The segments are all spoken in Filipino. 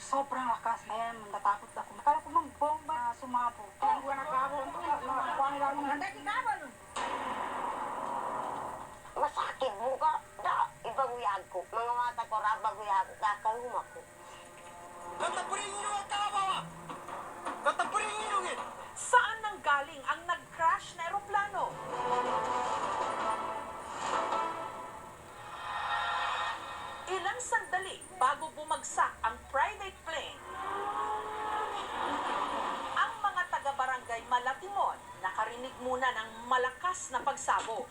sobrang lakas. Ayan, natakot ako. Akala ko mang bomba na sumabog. Kaya buwan na kabon. Kuha nila mga handa. Masakit buka. Da, ibang uyag ko. Mga mata ko, rabag uyag. Kakaluma ko. Tatapurin Ilang sandali bago bumagsak ang private plane, ang mga taga-barangay Malatimon nakarinig muna ng malakas na pagsabog.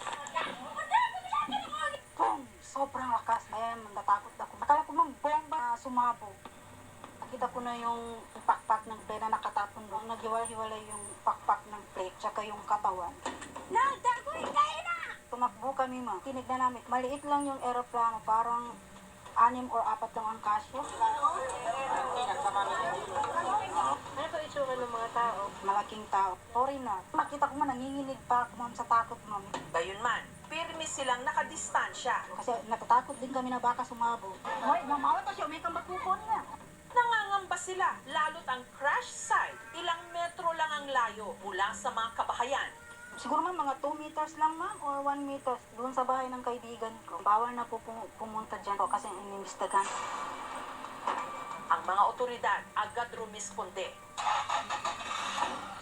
Boom! Sobrang lakas. Ayan, natakot ako. Akala ko mang bomba na sumabog. Nakita ko na yung pakpak ng plane na nakatapon doon. Naghiwalay-hiwalay yung pakpak ng plane tsaka yung katawan. Nagdagoy kayo na! Tumakbo kami ma. Tinignan namin. Maliit lang yung aeroplano. Parang anim or apat lang ang kasyo. Ano ba itsura ng mga tao? Malaking tao. Foreigner. Nakita ko man, nanginginig pa ako ma'am sa takot ma'am. Gayunman, pirmi silang nakadistansya. Kasi natatakot din kami na baka sumabog. Hoy, mamawa to siya. May kambakukon niya. Nangangamba sila, lalo't ang crash site, ilang metro lang ang layo mula sa mga kabahayan. Siguro ma'am, mga 2 meters lang ma'am or 1 meters doon sa bahay ng kaibigan ko. Bawal na po pum- pumunta dyan po kasi inimbestigahan. Ang mga otoridad agad rumisponde.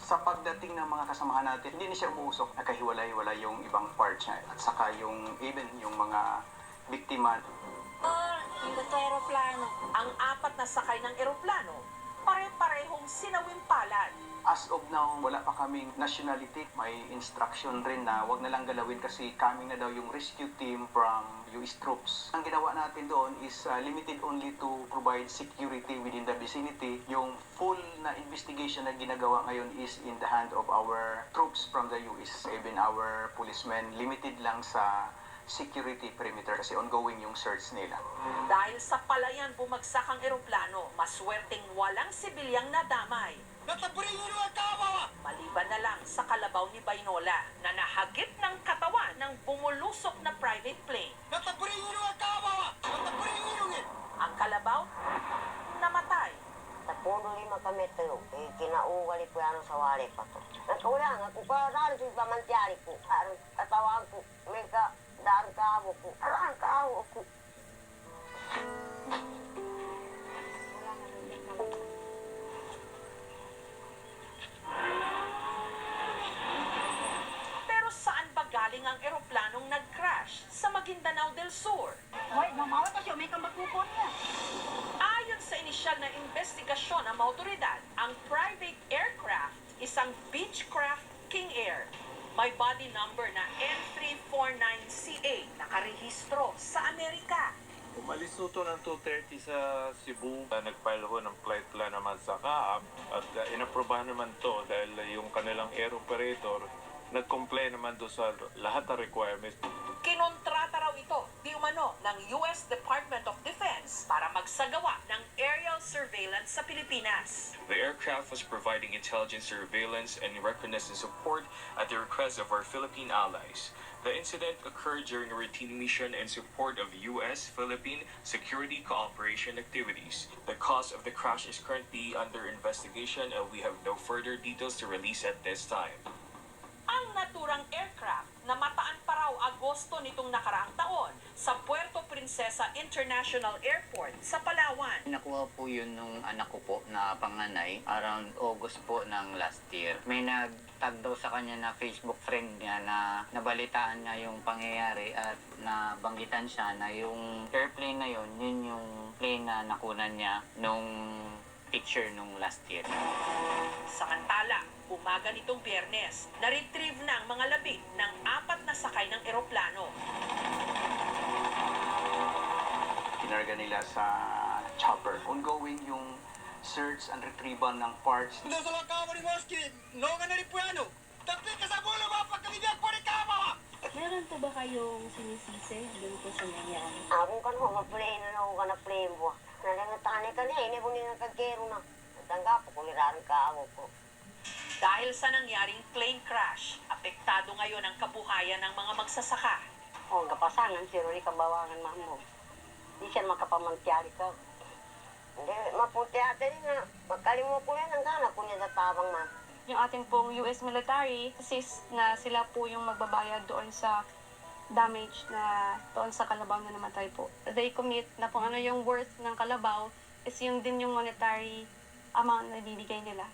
sa pagdating ng mga kasamahan natin, hindi na siya umuusok. Nakahiwalay-hiwalay yung ibang parts niya. At saka yung even yung mga biktima. Ah, yung aeroplano. Ang apat na sakay ng eroplano, pare-parehong sinawing palad. As of now, wala pa kaming nationality. May instruction rin na wag na lang galawin kasi coming na daw yung rescue team from US troops. Ang ginawa natin doon is uh, limited only to provide security within the vicinity. Yung full na investigation na ginagawa ngayon is in the hand of our troops from the US. Even our policemen, limited lang sa security perimeter kasi ongoing yung search nila. Dahil sa palayan bumagsak ang eroplano, maswerteng walang sibilyang nadamay. Maliban na lang sa kalabaw ni Bainola na nahagip ng katawan ng bumulusok na private plane. Ang kalabaw, namatay. Sa puno lima kami tayo. Eh, kinaugali ko yan sa wali pa to. Nagkaulang ako pa rin sa pamantyari ko. Parang katawan Maguindanao del Sur? Hoy, mamawa to siya. May kambakukon niya. Ayon sa inisyal na investigasyon ng mga otoridad, ang private aircraft isang Beechcraft King Air. May body number na N349CA nakarehistro sa Amerika. Umalis ho to ng 2.30 sa Cebu. Uh, nag-file ho ng flight plan naman sa Kaap at uh, inaprobahan naman to dahil uh, yung kanilang air operator nag-comply naman do sa lahat ng requirements. Kinontrata ito di umano ng US Department of Defense para magsagawa ng aerial surveillance sa Pilipinas. The aircraft was providing intelligence surveillance and reconnaissance support at the request of our Philippine allies. The incident occurred during a routine mission in support of U.S.-Philippine security cooperation activities. The cause of the crash is currently under investigation and we have no further details to release at this time. Ang naturang aircraft na mataan pa raw Agosto nitong nakaraang taon sa Puerto Princesa International Airport sa Palawan. Nakuha po yun nung anak ko po na panganay around August po ng last year. May nagtag daw sa kanya na Facebook friend niya na nabalitaan niya yung pangyayari at nabanggitan siya na yung airplane na yun, yun yung plane na nakunan niya nung picture nung last year. Samantala, umaga nitong biyernes, na-retrieve na ang mga labi ng apat na sakay ng eroplano. Kinarga nila sa chopper. Ongoing yung search and retrieval ng parts. No nga ka! Meron po ba kayong sinisisi dun po sa nangyari? Ako kan ho, mag-play na ako ka na play mo. Nalangatani ka niya, ini po niya kagkero na. Natangga po, kuliraran ka ako ko. Dahil sa nangyaring plane crash, apektado ngayon ang kabuhayan ng mga magsasaka. O, ang kapasangan, siro ni kabawangan mahmo. Di siya makapamantyari ka. Hindi, maputi ate nga. Magkalimo ko yan, ang gana ko niya natabang man. Yung ating pong US military, assist na sila po yung magbabayad doon sa damage na doon sa kalabaw na namatay po. They commit na kung ano yung worth ng kalabaw is yung din yung monetary amount na bibigay nila.